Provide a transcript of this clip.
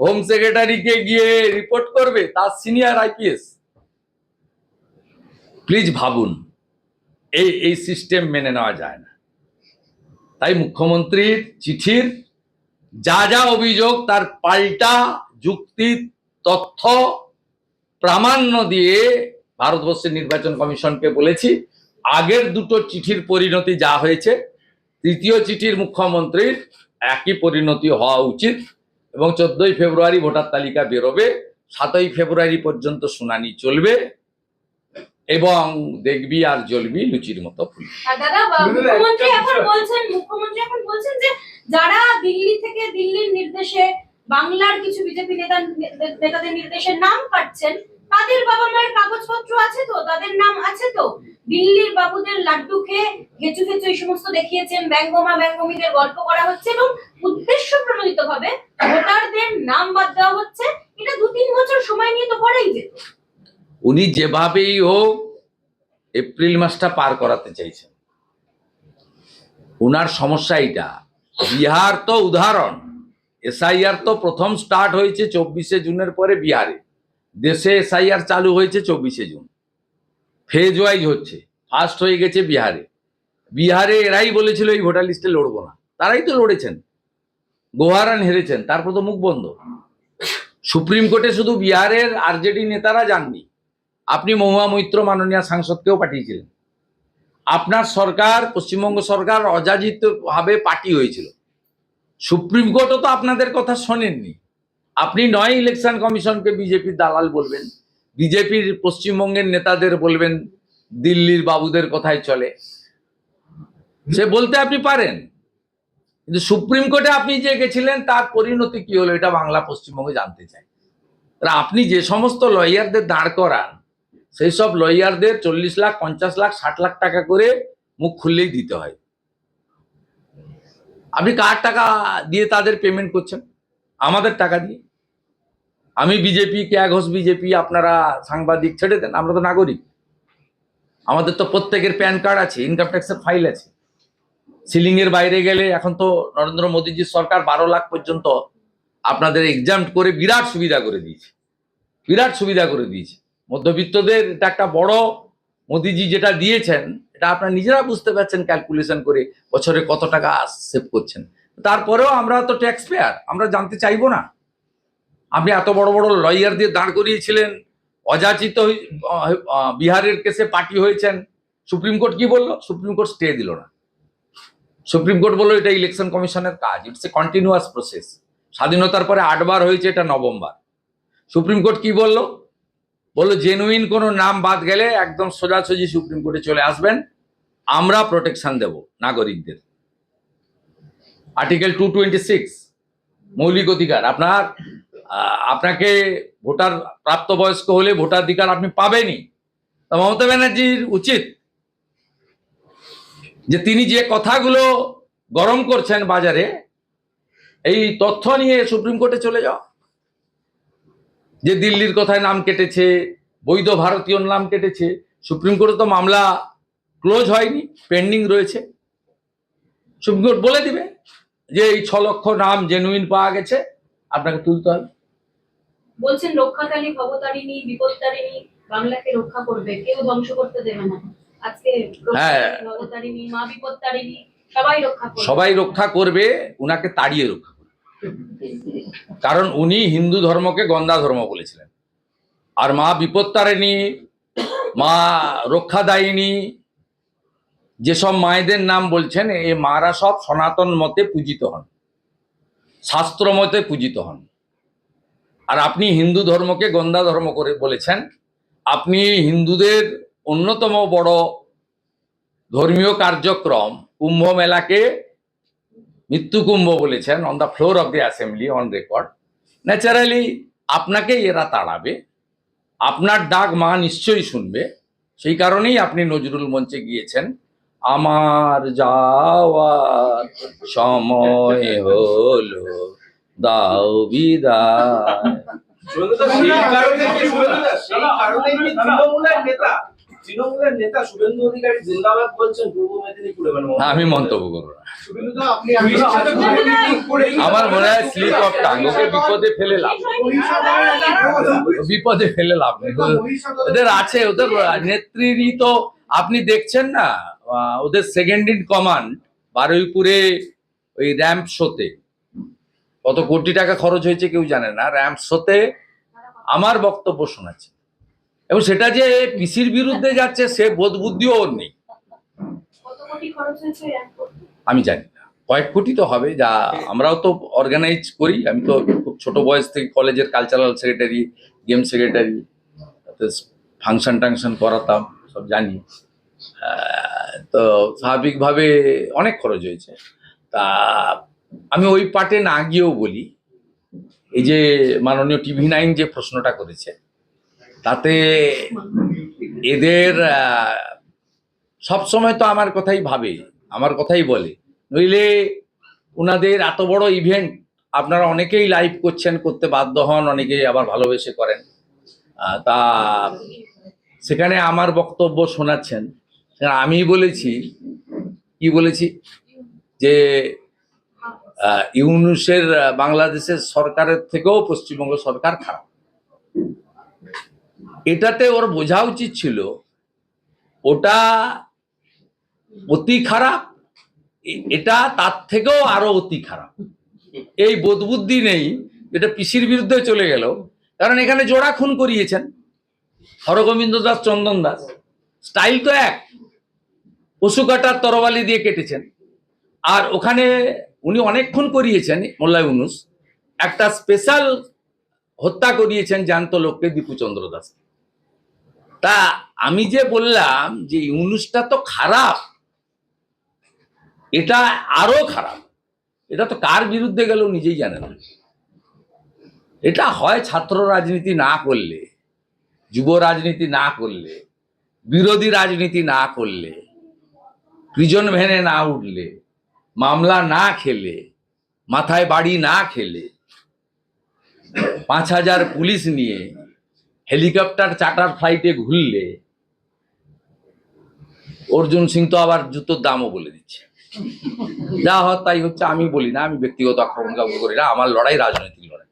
Home সেক্রেটারিকে গিয়ে report করবে, তার সিনিয়র আইপিএস প্লিজ ভাবুন, এই এই সিস্টেম মেনে নেওয়া যায় না। তাই মুখ্যমন্ত্রীর চিঠির যা যা অভিযোগ, তার পাল্টা যুক্তি, তথ্য, প্রামাণ্য দিয়ে ভারতবর্ষের নির্বাচন কমিশনকে বলেছি, আগের দুটো চিঠির পরিণতি যা হয়েছে, তৃতীয় চিঠির মুখ্যমন্ত্রীর একই পরিণতি হওয়া উচিত। এবং চোদ্দই ফেব্রুয়ারি ভোটার তালিকা বেরোবে সাতই ফেব্রুয়ারি পর্যন্ত শুনানি চলবে এবং দেখবি আর জ্বলবি লুচির মতো ফুল। দাদা মুখ্যমন্ত্রী এখন বলছেন মুখ্যমন্ত্রী এখন বলছেন যে যারা দিল্লি থেকে দিল্লির নির্দেশে বাংলার কিছু বিজেপি নেতা নেতাদের নির্দেশে নাম কাটছেন তাদের বাবা মায়ের কাগজপত্র আছে তো? তাদের নাম আছে তো? দিল্লির বাবুদের লাড্ডু খেয়ে ঘেচু ঘেচু এই সমস্ত দেখিয়েছেন ব্যঙ্গমা, ব্যঙ্গমীদের গল্প করা হচ্ছে এবং উদ্দেশ্য প্রণোদিত ভাবে ভোটারদের নাম বাদ দেওয়া হচ্ছে। এটা দু তিন বছর সময় নিয়ে তো করাই যেত উনি যেভাবেই হোক এপ্রিল মাসটা পার করাতে চাইছেন। উনার সমস্যা এইটা। বিহার তো উদাহরণ। এসআইআর তো প্রথম স্টার্ট হয়েছে চব্বিশে জুনের পরে বিহারে। দেশে এসআইআর চালু হয়েছে চব্বিশে জুন। ফেজ ওয়াইজ হচ্ছে ফার্স্ট হয়ে গেছে বিহারে। বিহারে এরাই বলেছিল এই ভোটার লিস্টে লড়বো না। তারাই তো লড়েছেন। গোহারান হেরেছেন, তারপর তো মুখ বন্ধ। সুপ্রিম কোর্টে শুধু বিহারের আরজেডি নেতারা যাননি, আপনি মহুয়া মৈত্র মাননীয় সাংসদকেও পাঠিয়েছিলেন। আপনার সরকার, পশ্চিমবঙ্গ সরকার অযাচিত ভাবে পার্টি হয়েছিল। সুপ্রিম কোর্টও তো আপনাদের কথা শোনেননি। আপনি নয় ইলেকশন কমিশনকে বিজেপির দালাল বলবেন। বিজেপির পশ্চিমবঙ্গের নেতাদের বলবেন, দিল্লির বাবুদের কথায় চলে। সে বলতে আপনি পারেন, কিন্তু সুপ্রিম কোর্টে আপনি যে গেছিলেন, তার পরিণতি কি হলো এটা বাংলা পশ্চিমবঙ্গে জানতে চাই। আপনি যে সমস্ত লয়ারদের দাঁড় করান, সেই সব লয়ারদের চল্লিশ লাখ, পঞ্চাশ লাখ, ষাট লাখ টাকা করে মুখ খুললেই দিতে হয়। আপনি কার টাকা দিয়ে তাদের পেমেন্ট করছেন? আমাদের টাকা দিয়ে। আমি বিজেপি ক্যা ঘোষ বিজেপি, আপনারা সাংবাদিক ছেড়ে দেন, আমরা তো নাগরিক। আমাদের তো প্রত্যেকের প্যান কার্ড আছে ইনকাম ট্যাক্সের ফাইল আছে। সিলিং এর বাইরে গেলে এখন তো নরেন্দ্র মোদীজির সরকার বারো লাখ পর্যন্ত আপনাদের এক্সাম করে বিরাট সুবিধা করে দিয়েছে। বিরাট সুবিধা করে দিয়েছে। মধ্যবিত্তদের এটা একটা বড়, মোদিজি যেটা দিয়েছেন, এটা আপনারা নিজেরা বুঝতে পারছেন ক্যালকুলেশন করে বছরে কত টাকা সেভ করছেন। তারপরেও আমরা তো ট্যাক্স পেয়ার আমরা জানতে চাইব না। আপনি এত বড় বড় লয়ার দিয়ে দাঁড় করিয়েছিলেন, অযাচিত বিহারের কেসে পার্টি হয়েছেন, সুপ্রিম কোর্ট কি বলল? সুপ্রিম কোর্ট স্টে দিল না। সুপ্রিম কোর্ট বলল, এটা ইলেকশন কমিশনের কাজ ইটস এ কন্টিনিউয়াস প্রসেস স্বাধীনতার পরে আটবার হয়েছে, এটা নবমবার সুপ্রিম কোর্ট কি বলল? বলল জেনুইন কোনো নাম বাদ গেলে একদম সোজাসুজি সুপ্রিম কোর্টে চলে আসবেন। আমরা প্রোটেকশন দেব নাগরিকদের। আর্টিকেল টু টোয়েন্টি সিক্স মৌলিক অধিকার। আপনার আপনাকে ভোটার প্রাপ্তবয়স্ক হলে ভোটাধিকার আপনি পাবেনই। মমতা ব্যানার্জির উচিত যে তিনি যে কথাগুলো গরম করছেন বাজারে, এই তথ্য নিয়ে সুপ্রিম কোর্টে চলে যাও। যে দিল্লির কথায় নাম কেটেছে, বৈধ ভারতীয় নাম কেটেছে, সুপ্রিম কোর্টে তো মামলা ক্লোজ হয়নি, পেন্ডিং রয়েছে। সুপ্রিম কোর্ট বলে দিবে যে এই ছ লক্ষ নাম জেনুইন পাওয়া গেছে, আপনাকে তুলতে হবে। বলছেন রক্ষাকালী ভবতারিণী বিপত্তারিণী বাংলাকে রক্ষা করবে। কেউ ধ্বংস করতে দেবে না। আজকে হ্যাঁ। ভবতারিণী মা বিপত্তারিণী সবাই রক্ষা করবে। সবাই রক্ষা করবে উনাকে তাড়িয়ে রক্ষা করবে। কারণ উনি হিন্দু ধর্মকে গন্দা ধর্ম বলেছিলেন। আর মা বিপত্তারিণী মা রক্ষাদায়িনী যেসব মায়েদের নাম বলছেন এই মারা সব সনাতন মতে পূজিত হন। শাস্ত্র মতে পূজিত হন। আর আপনি হিন্দু ধর্মকে গন্দা ধর্ম করে বলেছেন, আপনি হিন্দুদের অন্যতম বড় ধর্মীয় কার্যক্রম কুম্ভ মেলাকে মৃত্যু কুম্ভ বলেছেন on the floor of the assembly on record naturally আপনাকে এরা তাড়াবে, আপনার ডাক মা নিশ্চয়ই শুনবে, সেই কারণেই আপনি নজরুল মঞ্চে গিয়েছেন। আমার যাওয়ার সময় হলো, দাও বিদায়। তৃণমূলের নেতা? শুভেন্দু অধিকারী জিন্দাবাদ বলছেন পূর্ব মেদিনীপুরে মানে আমি মন্তব্য করব না। আমার মনে হয় স্লিপ অফ টাং ওকে বিপদে ফেলে লাভ বিপদে ফেলে লাভ নেই। ওদের আছে ওদের নেত্রীরই তো আপনি দেখছেন না ওদের সেকেন্ড ইন কমান্ড বারুইপুরে ওই র্যাম্প শোতে কত কোটি টাকা খরচ হয়েছে কেউ জানে না র্যাম্প শোতে আমার বক্তব্য শোনাচ্ছে। এবং সেটা যে পিসির বিরুদ্ধে যাচ্ছে, সে বোধ বুদ্ধিও ওর নেই? আমি জানি কয়েক কোটি তো হবে, যা আমরাও তো অর্গানাইজ করি। আমি তো খুব ছোট বয়স থেকে কলেজের cultural secretary game secretary function টাংশন করাতাম, সব জানি। তো স্বাভাবিকভাবে অনেক খরচ হয়েছে। তা আমি ওই পার্টে না গিয়েও বলি এই যে মাননীয় টিভি নাইন যে প্রশ্নটা করেছে, তাতে এদের সব সময় তো আমার কথাই ভাবে, আমার কথাই বলে। নইলে ওনাদের এত বড় ইভেন্ট আপনারা অনেকেই লাইভ করছেন, করতে বাধ্য হন, অনেকেই আবার ভালোবেসে করেন। তা সেখানে আমার বক্তব্য শোনাচ্ছেন। আমি বলেছি, কি বলেছি? যে ইউনুসের বাংলাদেশের সরকারের থেকেও পশ্চিমবঙ্গ সরকার খারাপ। এটাতে ওর বোঝা উচিত ছিল, ওটা অতি খারাপ এটা তার থেকেও আরও অতি খারাপ। এই বোধবুদ্ধি নেই, যেটা পিসির বিরুদ্ধে চলে গেল। কারণ এখানে জোড়া খুন করিয়েছেন, হরগোবিন্দ দাস, চন্দন দাস। স্টাইল তো এক পশু কাটার তরবালি দিয়ে কেটেছেন। আর ওখানে উনি অনেকক্ষণ করিয়েছেন, মোল্লা ইউনুস। একটা স্পেশাল হত্যা করিয়েছেন জ্যান্ত লোককে দীপুচন্দ্র দাস। তা আমি যে বললাম যে ইউনুসটা তো খারাপ, এটা আরও খারাপ। এটা তো কার বিরুদ্ধে গেল নিজেই জানে না। এটা হয় ছাত্র রাজনীতি না করলে, যুব রাজনীতি না করলে, বিরোধী রাজনীতি না করলে প্রিজন ভ্যানে না উঠলে মামলা না খেলে মাথায় বাড়ি না খেলে পাঁচ হাজার পুলিশ নিয়ে হেলিকপ্টার চার্টার ফ্লাইটে ঘুরলে অর্জুন সিং তো আবার জুতোর দামও বলে দিচ্ছে। যা হয় তাই হচ্ছে আমি বলি না আমি ব্যক্তিগত আক্রমণ কাউকে করি না আমার লড়াই রাজনৈতিক লড়াই।